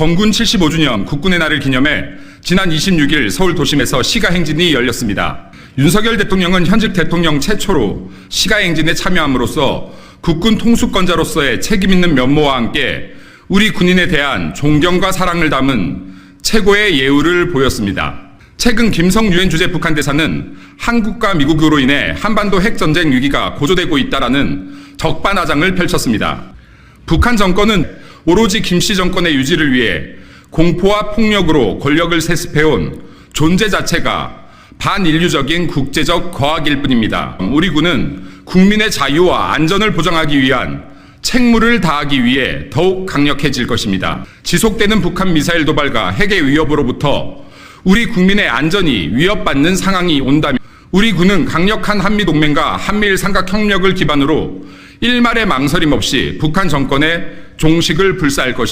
건군 75주년 국군의 날을 기념해 지난 26일 서울 도심에서 시가행진이 열렸습니다. 윤석열 대통령은 현직 대통령 최초로 시가행진에 참여함으로써 국군 통수권자로서의 책임있는 면모와 함께 우리 군인에 대한 존경과 사랑을 담은 최고의 예우를 보였습니다. 최근 김성 유엔 주재 북한 대사는 한국과 미국으로 인해 한반도 핵전쟁 위기가 고조되고 있다라는 적반하장을 펼쳤습니다. 북한 정권은 오로지 김씨 정권의 유지를 위해 공포와 폭력으로 권력을 세습해온 존재 자체가 반인류적인 국제적 거악일 뿐입니다. 우리 군은 국민의 자유와 안전을 보장하기 위한 책무를 다하기 위해 더욱 강력해질 것입니다. 지속되는 북한 미사일 도발과 핵의 위협으로부터 우리 국민의 안전이 위협받는 상황이 온다면 우리 군은 강력한 한미 동맹과 한미일 삼각 협력을 기반으로 일말의 망설임 없이 북한 정권의 종식을 불사할 것입니다.